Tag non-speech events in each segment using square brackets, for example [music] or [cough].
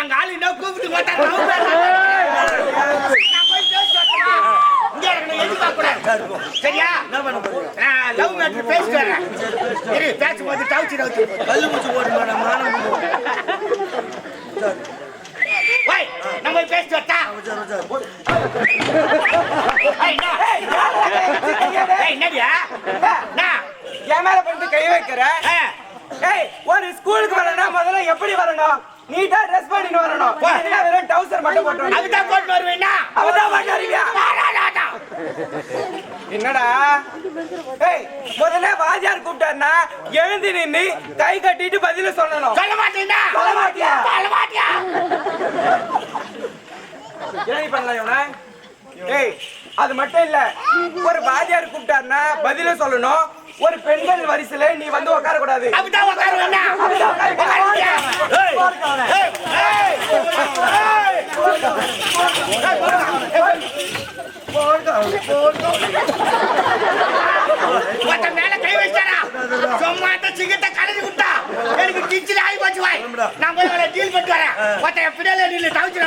எங்க ஆளு என்ன கூப்பிட்டு சரியா? நான் பேசிட்டு வரேன். பேசும்போது டவுச்சு டவுச்சு. ஓய், நம்ம போய் பேசிட்டு வரட்டா? என்னடியா? என்ன? என் மேல பண்ணிட்டு கை வைக்கிற ஏய் ஒரு ஸ்கூலுக்கு வரணும் முதல்ல எப்படி வரணும் நீட்டா ட்ரெஸ் பண்ணிட்டு வரணும் வெறும் டவுசர் மட்டும் போட்டு. அதுதான் போட்டு வருவேன்னா? அவதான் அறிவியா வாடாடாடா. என்னடா ஏய் முதல்ல வாஜார் கூப்பிட்டாருன்னா எழுந்து நின்னு கை கட்டிட்டு பதில சொல்லணும் சொல்ல மாட்டேன்னா? சொல்ல மாட்டியா? சொல்ல மாட்டியா? என்ன பண்ணலாம் இவனை ஏய் அது மட்டும் இல்ல ஒரு வாஜார் கூப்பிட்டாருன்னா பதில சொல்லணும் ஒரு பெண்கள் வரிசையில நீ வந்து உட்கார கூடாது உட்காரு. ஒருத்தன் மேல கை வச்சாரா? சும்மா சிங்கத்தை கலந்து விட்டா. எனக்கு கிச்சில் ஆகி போச்சு வாய். நான் போய் அவளை deal பண்ணிட்டு வரேன். ஒருத்தன் என் பின்னால நில்லு, தவிச்சு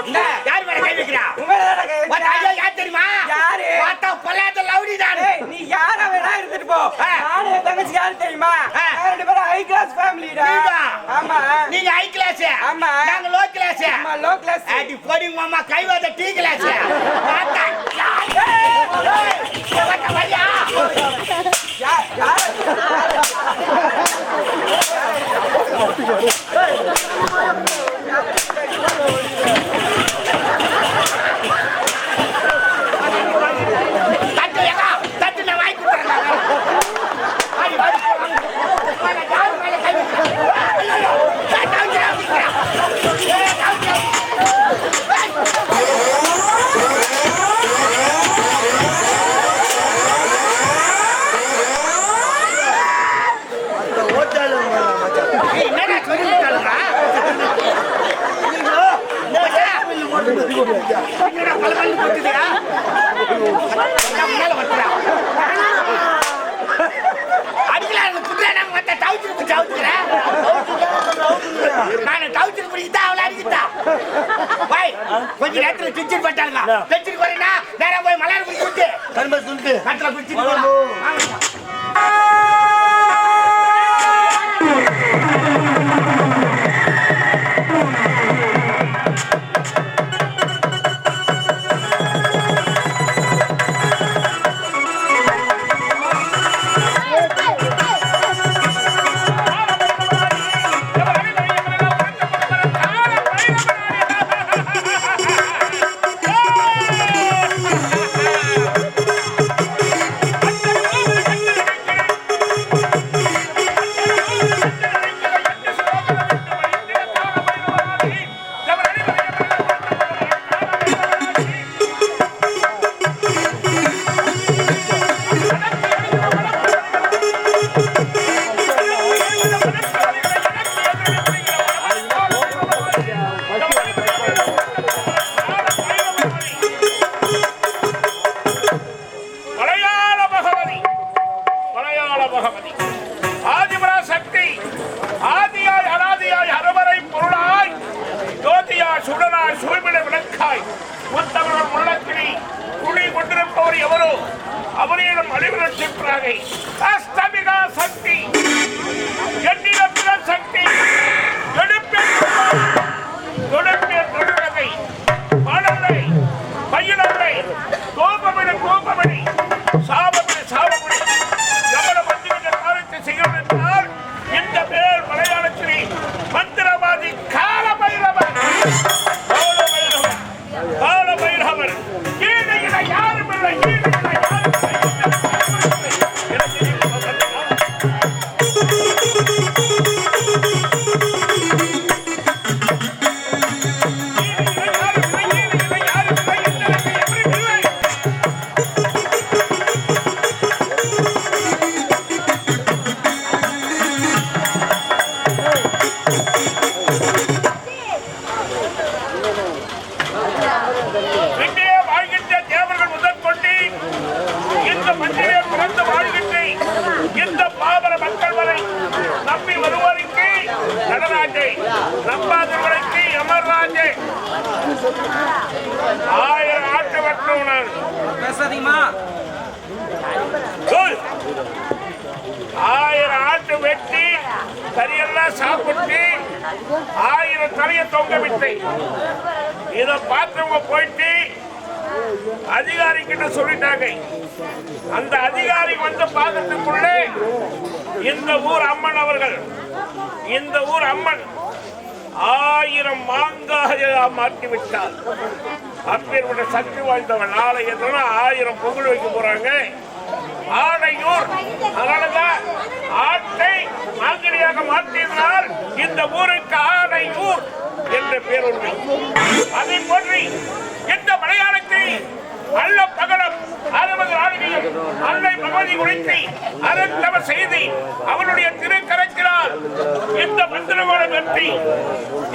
என்ன? யார் மேல கை வைக்கிறா? ஐயோ, யார் தெரியுமா? யாரு? பார்த்தா பொல்லாத லவுடி தான். நீ யாரா வேணா இருந்துட்டு போ. நானும் தங்கச்சி யாரு தெரியுமா ரெண்டு பேரும் ஹை கிளாஸ் ஃபேமிலிடா? ஆமா. நீங்க ஹை கிளாஸ் ஆமா. நாங்க லோ கிளாஸ் ஆமா லோ கிளாஸ் அடி போடி மாமா. கைவாத டீ கிளாஸ் பார்த்தா ஏய், ஏய், இங்க வாடா, வாடியா. தட்டு எங்க? தட்டு நான் வாங்கி கொடுக்குறேன் நான். வாடி, வாடி, வாடி. வாடி, யாரு மேல கை வைக்கிறா? ஐயோ, நான் தவிச்சு நவுத்திக்கிறேன். ஏய், தவிச்சு ஏய், என்னடா சொல்லிட்டு இருக்காளுங்க? கொட்டுதியா? நான் மேல வந்துடா. எனக்கு புரியல, நான் மத்த டவுச்சுக்கு பிடிச்சு அவுத்துக்கிறேன். நானு டவுச்சுக்கு பிடிக்கிட்டா, அவளை அடிக்கிட்டா. போய், கொஞ்ச நேரத்துல பிச்சுட்டு போட்டாங்க. பிச்சுட்டு போறீங்கன்னா, நேரா போய் பிடிச்சு விட்டு, கட்டில பிடிச்சிட்டு பகவதி. ஆதிபரா சக்தி ஆதியாய் அனாதியாய் அறுவரை பொருளாய் ஜோதியாய் சுடனாய் சூழ்விட விளக்காய் முத்தமிழர் உள்ளக்கிளி குழி கொண்டிருப்பவர் எவரோ அவரிடம் அழிவு அஸ்தமிகா பைரவர் கால பைரவர் ஈடு யாரும் இல்லை ஆயிரம் ஆட்டு வட்டம் நான் சொல். ஆயிரம் ஆட்டு வெட்டி கறியெல்லாம் சாப்பிட்டு ஆயிரம் தலையை தொங்க விட்டு இதை பார்த்தவங்க போயிட்டு அதிகாரி கிட்ட சொல்லிட்டாங்க. அந்த அதிகாரி வந்து பார்க்கறதுக்குள்ளே இந்த ஊர் அம்மன் அவர்கள். இந்த ஊர் அம்மன் ஆயிரம் மாங்காயை மாற்றி விட்டார் அப்பேற்பட்ட சக்தி வாய்ந்தவன். நாளை எதுனா ஆயிரம் பொங்கல் வைக்க போறாங்க. ஆடையூர் அதனாலதான் ஆட்டை மாங்கடியாக மாற்றினால் இந்த ஊருக்கு ஆடையூர் என்ற பேர் உண்டு. அதை போன்றி இந்த மலையாளத்தை அல்ல பகலம் அறுபது ஆளுகையும் அன்னை பகவதி உழைத்தி தவ செய்தி அவனுடைய திருக்கரத்தினால் இந்த மந்திரமான வெற்றி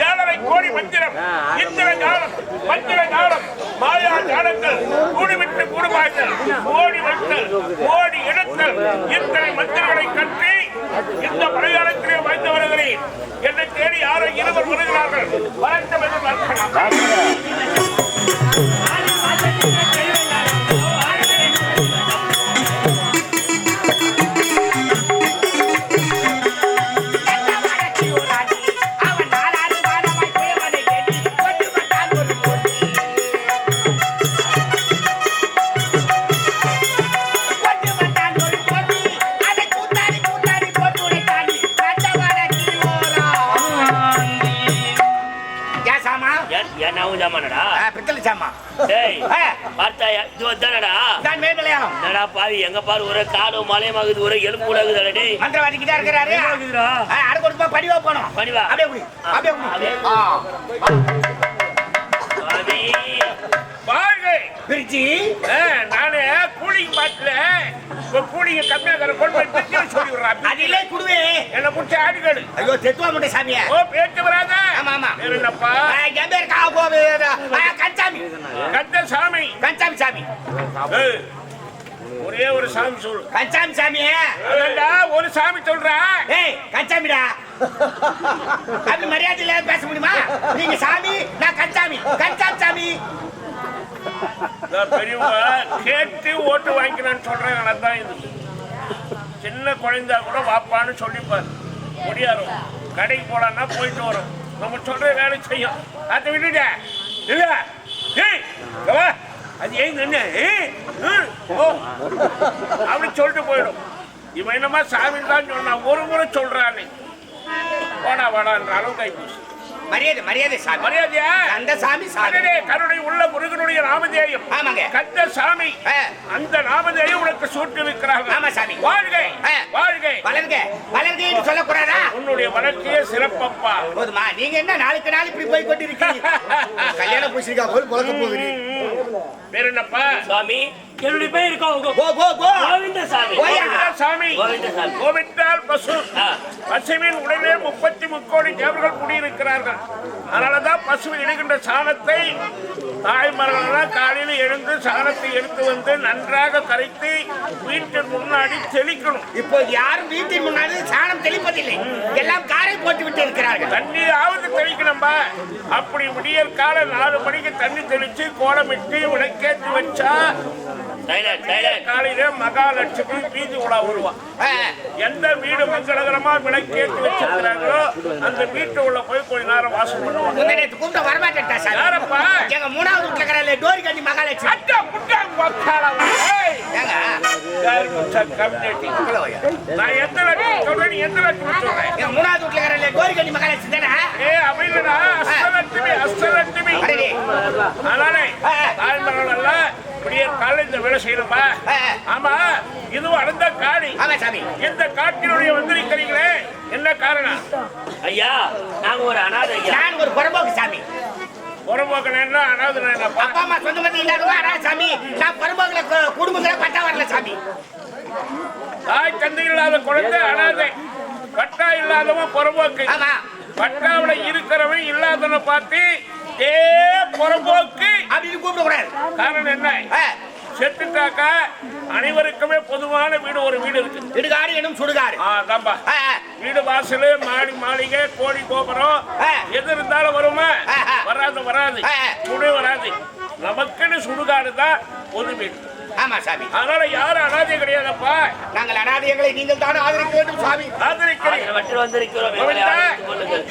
ஏழரை கோடி மந்திரம் இந்திர காலம் மந்திர காலம் மாயா காலங்கள் கூடிவிட்டு கூடுவாய்கள் ஓடி வைத்தல் ஓடி எடுத்தல் இத்தனை மந்திரங்களை கற்றி இந்த மலையாளத்திலே வாய்ந்து வருகிறேன். என்னை தேடி யாரோ இருவர் வருகிறார்கள். வரட்டும் என்று பார்க்கலாம் எங்க பாரு ஒரே காடும் மலையமாகுது ஒரே எலும்பு உலகுதுடா டேய் மந்திரவாதிக்கிட்டே இருக்கிறாரு. இருக்குதுடா. ஆ, அரை கோடி ரூபாய் பணிவா போனோம். பணிவா? அப்படியே குடி, அப்படியே குடி. பாவி வாழ்க. பிரிச்சி. ஆ, நானு கூலிங் பாட்டில இப்ப கூலிங்க கம்மியா இருக்கிற கொண்டு போய் பிரிச்சு சொல்லி விடுறான் அதிலே குடுவே. என்ன பிடிச்ச ஆடுகள். ஐயோ தெத்துவா முட்டை சாமியா. ஓ பேச்சு வராத. ஆமா, ஆமா. என்னப்பா? என் பேர் கா போவே கஞ்சாமி. கந்த சாமி. கஞ்சாமி சாமி. ஏய், ஒரே ஒரு சாமி சொல்லு கஞ்சாமி சாமியே ஒரு சாமி சொல்ற. ஏய் கஞ்சாமிடா. அப்படி மரியாதை இல்லாம பேச முடியுமா? நீங்க சாமி நான் கஞ்சாமி. கஞ்சாமி சாமி. நான் பெரியவங்க கேட்டு ஓட்டு வாங்கிக்கணும்னு சொல்றேன் அதான் இது. சின்ன குழந்தா கூட வாப்பான்னு சொல்லிப்பாரு. முடியாரும் கடைக்கு போலான்னா போயிட்டு வரும். நம்ம சொல்ற வேலை செய்யும். அதை விட்டுட்ட. இல்ல. ஏய் வா. அது ஏன் ஓ. அப்படி சொல்லிட்டு போயிடும். இவன் என்னமா சாமி தான் சொன்னான் ஒரு முறை சொல்றானே. வாடா வாடான்ற அளவுக்கு ஆயிப்போச்சு. மரியாதை மரியாதை சாமி. மரியாதையா? அந்த சாமி சாமி. கருணை உள்ள முருகனுடைய நாமதேயம். ஆமாங்க. கந்த சாமி. அந்த நாமதேயம் உனக்கு சூட்டு இருக்கிறார்கள் ஆமா சாமி. வாழ்க. ஆ. வாழ்க. வளருங்க. வளருங்கன்னு சொல்லக்கூடாதா? உன்னுடைய வழக்கையே சிறப்பப்பா. போதுமா. நீங்க என்ன நாளுக்கு நாள் இப்படி போய் கொண்டு இருக்கீங்க [laughs] கல்யாணம் பூசிருக்கா போய் பழக்க போகிறீங்க வேற என்னப்பா சாமி என்னுடைய பேர் இருக்கா உங்க கோ கோ கோ. கோவிந்த சாமி ஓயா. கோவிந்தா சாமி கோவிந்த சாமி கோவிந்தால் பசு. பசுவின் உடலே முப்பத்தி முக்கோடி தேவர்கள் குடியிருக்கிறார்கள். அதனாலதான் பசு இடுகின்ற சாணத்தை தாய்மார்கள் காலையில் எழுந்து சாணத்தை எடுத்து வந்து நன்றாக கரைத்து வீட்டின் முன்னாடி தெளிக்கணும். இப்போ யாரும் வீட்டின் முன்னாடி சாணம் தெளிப்பதில்லை. எல்லாம் காரை போட்டு விட்டு இருக்கிறார்கள். தண்ணியாவது தெளிக்கணும்பா. அப்படி விடியற் கால நாலு மணிக்கு தண்ணி தெளிச்சு கோலமிட்டு விளக்கேற்றி வச்சா காலையில மகாலட்சுமி வீதி உலா வருவா ஆ, எந்த வீடு மங்களகரமா விளக்கேற்றி வச்சிருக்கிறாங்களோ அந்த வீட்டு உள்ள போய் கொஞ்ச நேரம் வாசம் பண்ணுவாங்க. கூப்பிட்ட யாரப்பா? எங்க மூணாவது வீட்டுல இருக்கிற டோரி கண்ணி மகாலட்சுமி? அட்டா புட்டா வாயா. நான் எந்த லட்சம் சொல்றேன் நீ எந்த லட்சம் சொல்றேன்? எங்க மூணாவது வீட்டுல இருக்கிற டோரி மகாலட்சுமி தானே? ஏ அப்படின்னா அஷ்டலட்சுமி அஷ்டலட்சுமி. அதனாலே எல்லாம் இப்படியே காலை இந்த வேலை செய்யணும்பா ஆ. ஆமா இதுவும் ஆமா சாமி. இந்த காட்டினுடைய வந்திருக்கிறீங்களே? என்ன காரணம்? ஐயா நாங்க ஒரு அனாதை ஐயா. நான் ஒரு புறம்போக்கு சாமி. புறம்போக்கன் என்ன அனாதை அப்பா அம்மா சொந்த மதி இல்லாதவங்க ஆனா சாமி. நான் புறம்போக்குல குடும்பத்துல பட்டா வரல சாமி. தாய் தந்தை இல்லாத குழந்தை அனாதை. பட்டா இல்லாதவன் புறம்போக்கு. ஆமா. பட்டாவுல இருக்கிறவன் இல்லாதவனை பார்த்து ஏ புறம்போக்கு. அப்படின்னு கூப்பிட கூடாது காரணம் என்ன? செத்துட்டாக்கா அனைவருக்குமே பொதுவான வீடு ஒரு வீடு இருக்கு. இடுகாடு எனும் சுடுகாடு. வீடு வாசல் மாடி மாளிகை கோடி கோபுரம். எது இருந்தாலும் வருமா. வராது வராது. சுடு வராது. நமக்குன்னு சுடுகாடு தான் பொது வீடு. ஆமா சாமி. அதனால யாரும் அனாதை கிடையாதப்பா. நாங்கள் அனாதையங்களை நீங்கள் தான் ஆதரிக்க வேண்டும் சாமி. ஆதரிக்கிறேன் வந்திருக்கிறோம்.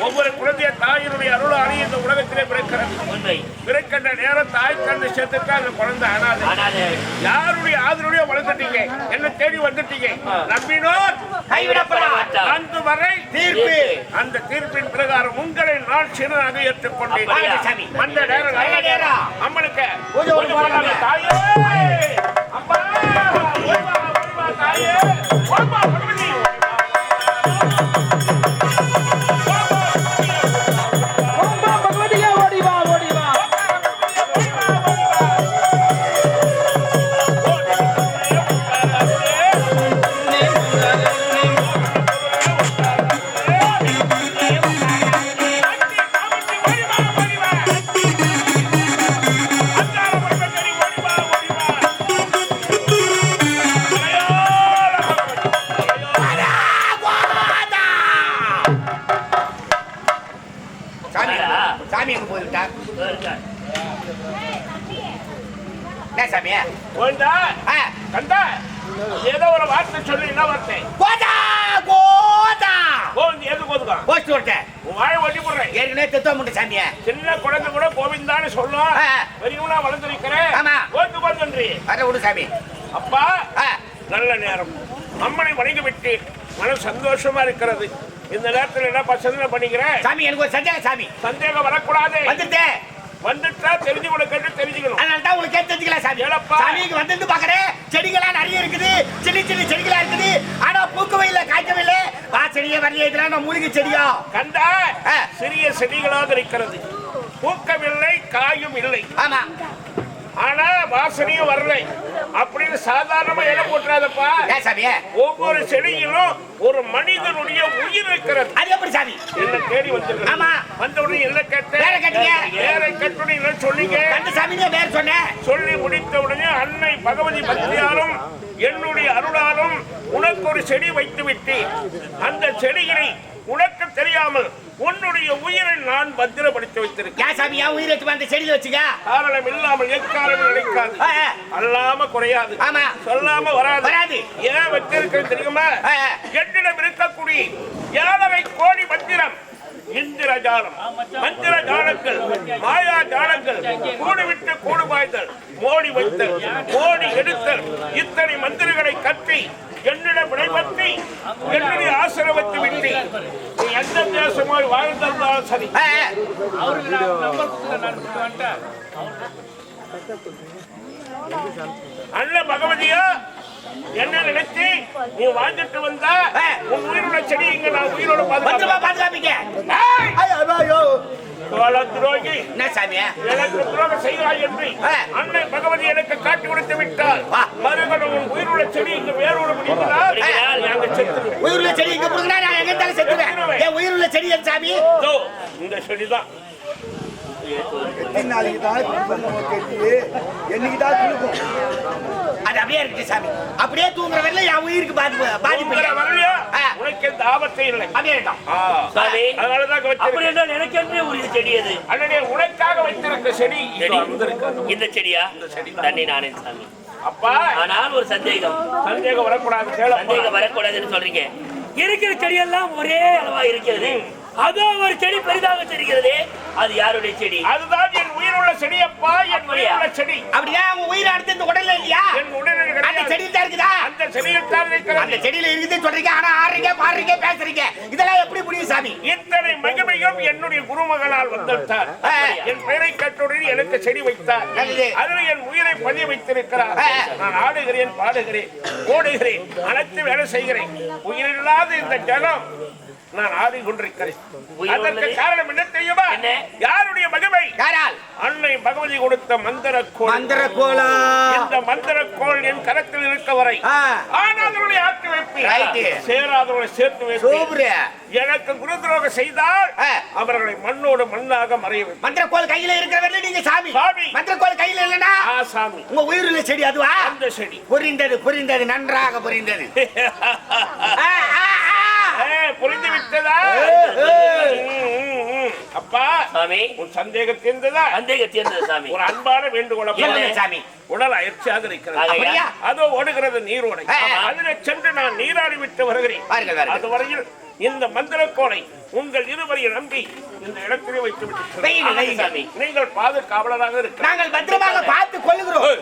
ஒவ்வொரு குழந்தைய தாயினுடைய அருள் அணி இந்த உலகத்திலே பிறக்கிறது பிறக்கின்ற நேரம் தாய் தந்தை சேர்த்துக்கா அந்த குழந்தை அனாதை யாருடைய ஆதரவுடைய வளர்த்துட்டீங்க என்ன தேடி வந்துட்டீங்க நம்பினோர் அன்று வரை தீர்ப்பு அந்த தீர்ப்பின் பிரகாரம் உங்களை நான் சிறுநாக ஏற்றுக்கொண்டேன். அந்த நேரம். அம்மனுக்கு. தாயே அம்மா தாயே வாயை ஒட்டி போடுறேன். ஏற்கனவே திட்டம் முட்டை சாமிய. சின்ன குழந்தை கூட கோவிந்தான்னு சொல்லும். பெரியவனா வளர்ந்துருக்கிறேன். ஆமா. கோத்து கோத்துன்றி வர விடு சாமி. அப்பா நல்ல நேரம். அம்மனை வணங்கி விட்டு மனம் சந்தோஷமா இருக்கிறது. இந்த நேரத்துல என்ன சிந்தனை பண்ணிக்கிறேன் சாமி எனக்கு ஒரு சந்தேகம் சாமி. சந்தேகம் வரக்கூடாது. வந்துட்டு. வந்துட்டா தெரிஞ்சு கொடுக்கட்டு தெரிஞ்சுக்கணும். அதனால தான் உங்களுக்கு தெரிஞ்சுக்கலாம் சாமி. சாமி இங்க வந்து பாக்குறேன். செடிகளா நிறைய இருக்குது. சின்ன சின்ன செடிகளா இருக்குது. ஆனா பூக்கவே இல்ல காய்க்கவே இல்ல வா செடியே வரலையே இதெல்லாம் மூலிகை செடியா? கண்டா ஆ. சிறிய செடிகளாக இருக்கிறது. பூக்கமில்லை காயும் இல்லை. ஆமா. ஆனா வாசனையும் வரலை. அப்படின்னு சாதாரணமா இலை போட்டுறாதப்பா? ஒவ்வொரு செடியிலும் ஒரு மனிதனுடைய உயிர் இருக்கிறது. அது எப்படி சாமி? என்ன தேடி வந்திருக்கிறது ஆமா. வந்த உடனே என்ன கேட்டேன்? வேற கேட்டீங்க. வேற கேட்டுடனே என்ன சொன்னீங்க? கண்டு சாமி வேற சொன்னேன் சொல்லி முடித்த உடனே அன்னை பகவதி பக்தியாலும் என்னுடைய அருளாலும் உனக்கு ஒரு செடி வைத்து விட்டேன். அந்த செடியினை உனக்கு தெரியாமல் உன்னுடைய உயிரை நான் பத்திரப்படுத்தி வைத்திருக்கேன் ஏன் சாமி என் உயிரை எடுத்து அந்த செடியில வச்சுக்க காரணம் இல்லாமல் எக்காரணம் நினைக்காது ஆ, ஆ. அல்லாம குறையாது ஆமா. சொல்லாம வராது வராது. ஏன் வச்சிருக்கிறது தெரியுமா. என்னிடம் இருக்கக்கூடிய ஏழரை கோடி மந்திரம் இந்திர ஜாலம் மந்திர ஜாலங்கள் மாயா ஜாலங்கள் விட்டு கூடு பாய்தல் மோடி வைத்தல். மோடி எடுத்தல். இத்தனை மந்திரங்களை கட்டி என்னிடம் விடைபற்றி என்னுடைய ஆசிரமத்தை விட்டு நீ எந்த தேசமாய் வாழ்ந்திருந்தாலும் சரி. அண்ணன் பகவதியா என்ன நினைச்சு? நீ வாழ்ந்துட்டு வந்தா. உன் செடி இங்க நான் உயிரோட பாதுகாப்பீங்க. சோழ துரோகி என்ன சாமி? எனக்கு துரோகம் செய்கிறாய் என்று. அன்னை பகவதி எனக்கு காட்டி கொடுத்து விட்டால். மறுகணம் உன் உயிருள்ள செடி இங்கு வேரோடு செத்து உயிருள்ள செடி இங்க புடுங்கினா நான் எங்க இருந்தாலும் செத்துவேன்? என் உயிருள்ள செடி என் சாமி? இந்த செடிதான். எத்தனை நாளைக்கு தான் குடும்பம் கட்டி என்னைக்கு தான் கொடுக்கும் அது அப்படியே இருக்கு சாமி. அப்படியே தூங்குற வரையில என் உயிருக்கு பாதிப்பு பாதிப்பு. வரலையா. உனக்கு எந்த ஆபத்தும் இல்லை. அப்படியே. சாமி அதனாலதான் அப்படி என்றால் எனக்கென்றே உரிய செடி அது? அண்ணனே உனக்காக வைத்திருக்க செடி. இந்த செடியா? தண்ணி நானே சாமி. அப்பா. ஆனால் ஒரு சந்தேகம். சந்தேகம் வரக்கூடாது. சந்தேகம் வரக்கூடாதுன்னு சொல்றீங்க. இருக்கிற செடியெல்லாம் ஒரே அளவா இருக்கிறது. அதோ ஒரு செடி பெரிதாக தெரிகிறது. அது யாருடைய செடி? அதுதான் என் உயிருள்ள செடியப்பா என்? உயிருள்ள செடி. அப்படியே? உன் உயிர் அடுத்து இந்த உடல்ல இல்லையா? என் உடலில் அந்த. செடியில் தான் இருக்குதா? அந்த செடியில் தான் அந்த இருக்கிறது செடியில இருக்குதுன்னு சொல்றீங்க ஆனா ஆடுறீங்க பாடுறீங்க பேசுறீங்க. இதெல்லாம் எப்படி முடியும் சாமி? இத்தனை மகிமையும் என்னுடைய குருமகனால் வந்திருந்தார் ஆ. என் பெயரை கட்டுடன் எனக்கு செடி வைத்தார். அதில் என் உயிரை பதிய வைத்திருக்கிறார். நான் ஆடுகிறேன் பாடுகிறேன் ஓடுகிறேன் அனைத்து வேலை செய்கிறேன். உயிரில்லாத இந்த ஜனம் நான் ஆடிக்கொண்டிருக்கிறேன் அதற்கு. காரணம் என்ன தெரியுமா? யாருடைய மகிமை? யாரால்? அன்னை பகவதி கொடுத்த மந்திர கோள் மந்திர கோலா இந்த மந்திர கோள் என் கரத்தில் இருக்க வரை. ஆ. ஆனாதவர்களை ஆக்கி வைப்பேன். சேராதவர்களை சேர்த்து வைப்பேன். எனக்கு குரு துரோகம் செய்தால். அவர்களை மண்ணோடு மண்ணாக மறைய வைப்பேன். மந்திர கோல் கையில இருக்கிறவர்கள நீங்க சாமி. சாமி. மந்திர கோல் கையில இல்லனா ஆ சாமி. உங்க உயிருள்ள செடி அதுவா? அந்த செடி. புரிந்தது புரிந்தது நன்றாக புரிந்தது. [laughs] ஆ, ஆ, புரிந்து விட்டதா. அப்பா சாமி. உன் சந்தேகம் தீர்ந்ததா? சந்தேக தீர்ந்தது சாமி. ஒரு அன்பான வேண்டுகோள் சாமி? உடல் அயற்சியாக இருக்கிறது? அதோ ஓடுகிறது நீரோடை. அதில் சென்று நான் நீராடி விட்டு வருகிறேன். அதுவரையில் இந்த மந்திரக்கோளை உங்கள் இருவரை நம்பி இந்த இடத்திலே வைத்து விட்டு நீங்கள் பாதுகாவலராக இருக்க நாங்கள் பத்திரமாக பார்த்து கொள்கிறோம்.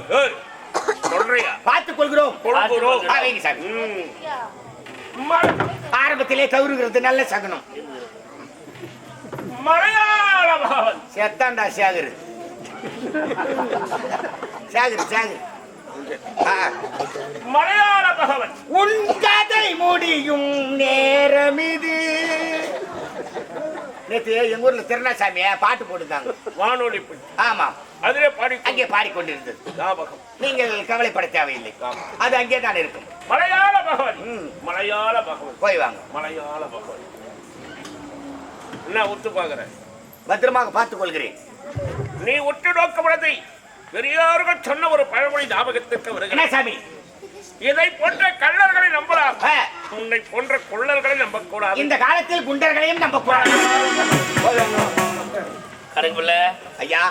சொல்றியா? பார்த்து கொள்கிறோம். கொள்கிறோம். ஆ, வைங்க சாமி. ம். ம- ஆரம்பத்திலே தவறுகிறது நல்ல சகனம். மலையாள பகவன் செத்தாண்டா சேகர். சேகர் சேகர். மலையாள பகவன் உன் கதை முடியும் நேரம் நேத்து எங்க ஊர்ல திருநாசாமிய பாட்டு போட்டுருந்தாங்க. வானொலி. ஆமாம் அதிலே பாடி அங்கே பாடிக்கொண்டிருந்தது. ஞாபகம். நீங்கள் கவலைப்பட தேவையில்லை. அது அங்கே தான் இருக்கும். மலையாள பகவன். மலையாள பகவன் போய் வாங்க. மலையாள பகவன் என்ன ஒத்து பாக்குற பத்திரமாக பார்த்துக் கொள்கிறேன். நீ ஒட்டு நோக்கப்படுதை பெரியார்கள் சொன்ன ஒரு பழமொழி ஞாபகத்திற்கு என்ன வருகிறது சாமி? இதை போன்ற கள்ளர்களை நம்பலாம். உன்னை போன்ற கொள்ளர்களை நம்பக்கூடாது. இந்த காலத்தில் குண்டர்களையும் நம்ப கூடாது கணக்குள்ள ஐயா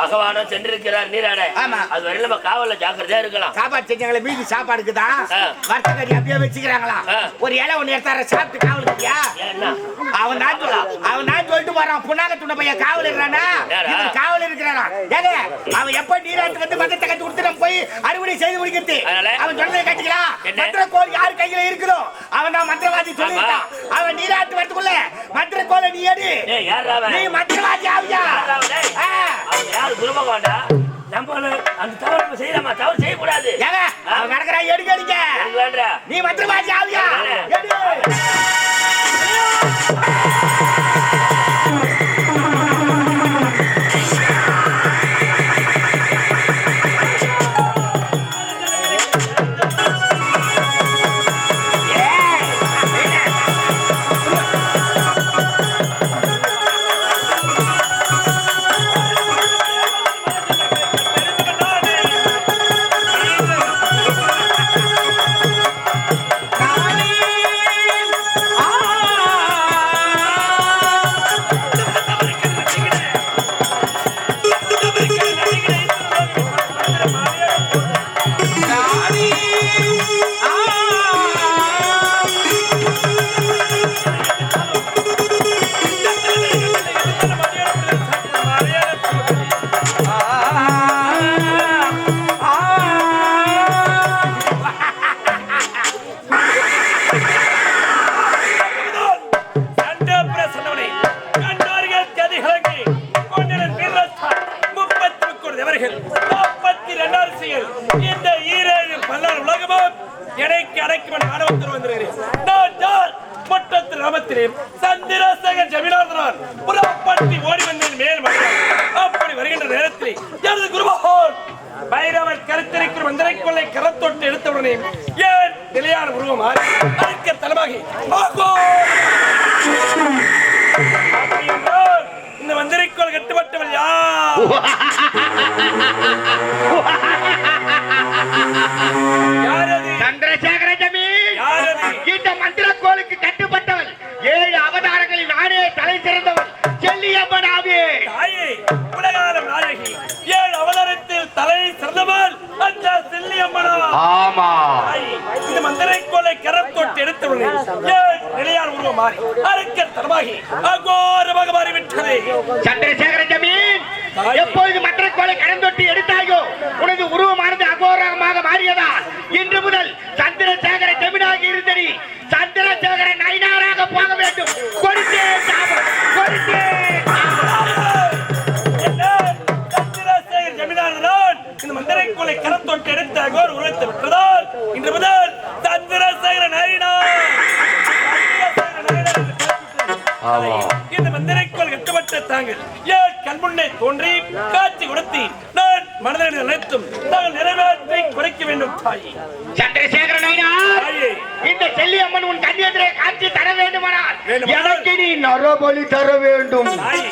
பகவானும் சென்றிருக்கிறார் நீராட ஆமா. அது வரையில நம்ம காவல்ல ஜாக்கிரதையா இருக்கலாம். சாப்பாடு செஞ்சாங்களே மீதி சாப்பாடுக்கு தான் ஆ. வர்த்தகரி அப்படியே வச்சுக்கிறாங்களா. ஒரு இலை ஒண்ணு எடுத்தார சாப்பிட்டு காவலுக்குயா அவன் சொல்ல- அவன் தான் சொல்லிட்டு போறான். புண்ணாக துண்ட பையன் காவல் இருக்கிறானா? காவல் இருக்கிறானா? ஏங்க அவன் எப்ப நீராட்டு வந்து மதத்தை கட்டி கொடுத்து நம்ம போய் அறுவடை செய்து முடிக்கிறது? அவன் சொன்னதை கட்டிக்கலாம்? மந்திர கோல் யார் கையில இருக்குதோ அவன் தான் மந்திரவாதி சொல்லிட்டான் அவன் நீராட்டு வரதுக்குள்ள மந்திர கோலை நீ எடு? நீ மந்திரவாதி எனக்கு அடக்கும் ஆணவத்தில் வந்திருக்கிறேன். நான் யார்? முட்டத்து ராமத்திலே சந்திரசேகர் ஜமீனார்தனார் புறப்பட்டு ஓடி வந்தேன் மேல் மனிதன். அப்படி வருகின்ற நேரத்தில் எனது குருமகோன் பைரவர் கருத்திருக்கிற மந்திரை கொள்ளை கரத்தொட்டு எடுத்தவுடனே ஏன் நிலையான உருவம் தலமாகி இந்த மந்திரிக்கோள் கட்டுப்பட்டவள் யார் [laughs] யார் இந்த மந்திர கோளுக்கு கட்டுப்பட்டவன். ஏழு அவதாரங்களில் நானே தலை சிறந்தவன். செல்லியம்மன் ஆவியே. தாயே உலகாலம் நாயகி. ஏழு அவதாரத்தில் தலை சிறந்தவள் அந்த செல்லியம்மனா. ஆமா. இந்த மந்திரைக்கோளை கரத்தொட்டு எடுத்தவுடனே ஏன் நிலையான உருவம் மாறி அறுக்க தரமாகி அகோரமாக மாறிவிட்டது சந்திரசேகர ஜமீன் எப்பொழுது மந்திர கோளை கடந்தொட்டி எடுத்தாயோ உனது உருவமானது அகோரமாக மாறியதா? இந்த மந்திரைக்கோளை கரத்தொட்டு எடுத்த அகோர் உழைத்து விட்டதால் இன்று முதல் சந்திரசேகர சந்திரசேகர பெற்றது. இந்த மந்திரைக்கோள் கட்டுப்பட்ட தாங்கள் ஏன் கண்முன்னே தோன்றி காட்சி கொடுத்தி நான் மனதில் நினைத்தும் நாங்கள் நிறைவேற்றி குறைக்க வேண்டும் தாயே. சந்திரசேகரன் ஐயனார் தாயே. இந்த செல்லியம்மன் உன் கண்ணியத்திலே காட்சி தர வேண்டுமானால் எனக்கு நீ நரபலி தர வேண்டும். தாயே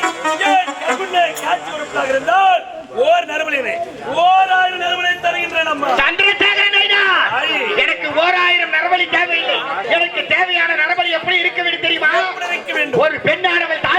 ஏன் கண்முன்னே காட்சி கொடுப்பதாக இருந்தால் ஓர் நறுமலினை ஓர் ஆயிரம் நறுமலை தருகின்றேன் அம்மா. தாயே எனக்கு ஓராயிரம் நரபலி தேவையில்லை. எனக்கு தேவையான நரபலி எப்படி இருக்க வேண்டும்? தெரியுமா ஒரு பெண்ணானவள் தாய்க்கு